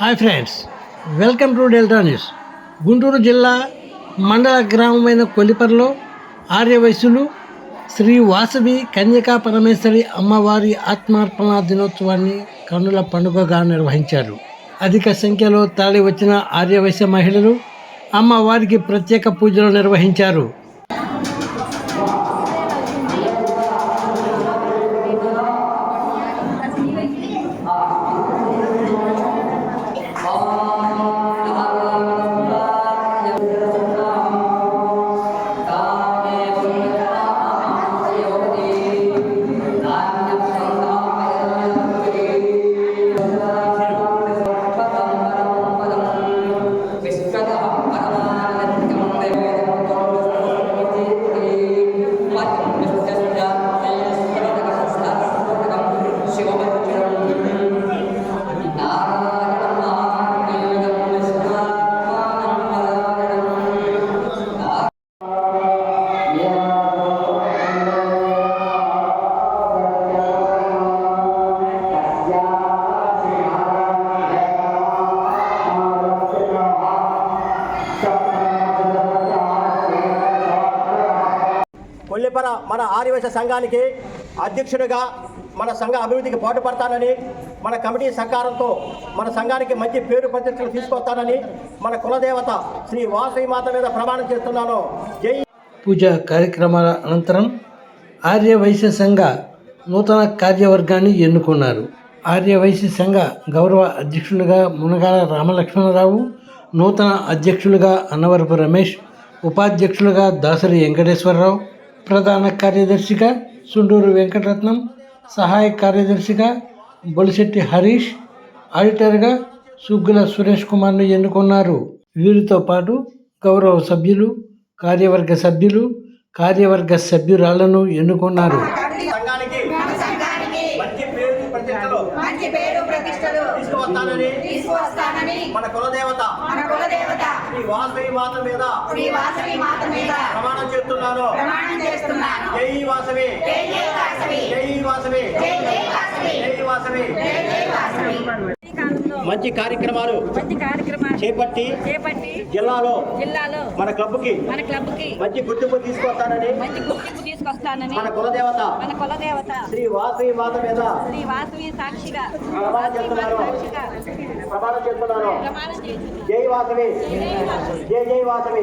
Hi friends welcome to Delta news. Guntur జిల్లా మండల గ్రామమైన కొలిపర్లో ఆర్యవైశ్యులు శ్రీ వాసవి కన్యకా పరమేశ్వరి అమ్మవారి ఆత్మార్పణ దినోత్సవాన్ని కన్నుల పండుగగా నిర్వహించారు. అధిక సంఖ్యలో తరలి వచ్చిన ఆర్యవైశ్య మహిళలు అమ్మవారికి ప్రత్యేక పూజలు నిర్వహించారు. మన మన ఆర్యవేశ సంఘానికి అధ్యక్షుడిగా మన సంఘ అభివృద్ధికి పాటుపడతానని మన కమిటీ సహకారంతో మన సంఘానికి మంచి పేరు ప్రతిష్టలు తీసుకొస్తానని మన కులదేవత శ్రీ వాసవి మాత మీద ప్రమాణం చేస్తున్నాను. జై పూజ కార్యక్రమాల అనంతరం ఆర్యవైశ్య సంఘ నూతన కార్యవర్గాన్ని ఎన్నుకున్నారు. ఆర్యవైశ్య సంఘ గౌరవ అధ్యక్షులుగా మునగాల రామలక్ష్మణరావు నూతన అధ్యక్షులుగా అన్నవరపు రమేష్ ఉపాధ్యక్షులుగా దాసరి వెంకటేశ్వరరావు ప్రధాన కార్యదర్శిగా సుండూరు వెంకటరత్నం సహాయ కార్యదర్శిగా బొలిశెట్టి హరీష్ ఆడిటర్గా సుగ్గుల సురేష్ కుమార్ను ఎన్నుకున్నారు. వీరితో పాటు గౌరవ సభ్యులు కార్యవర్గ సభ్యులు కార్యవర్గ సభ్యురాలను ఎన్నుకున్నారు. సంఘానికి మంచి పేరు ప్రతిష్టలు మంచి పేరు ప్రతిష్టలు తీసుకువస్తానని తీసుకొస్తానని మన కులదేవత మన కులదేవత శ్రీ వాసవి మాత మీద శ్రీ వాసవి మాత మీద ప్రమాణం చేస్తున్నాను. ప్రమాణం చేస్తున్నాను. జై వాసవి. జై జై వాసవి. జై వాసవి. జై వాసవి. జై వాసవి. జై జై వాసవి. మంచి కార్యక్రమాలు మంచి కార్యక్రమాలు చేపట్టి చేపట్టి జిల్లాలో జిల్లాలో మన క్లబ్కి మన క్లబ్కి మంచి గుర్తింపు తీసుకొస్తానని మంచి గుర్తింపు తీసుకొస్తానని మన కులదేవత మన కులదేవత శ్రీ వాసవి మాత మీద శ్రీ వాసవి సాక్షిగా ప్రమాణం చేస్తున్నాను ప్రమాణం జై వాసవి. జై జై వాసవి.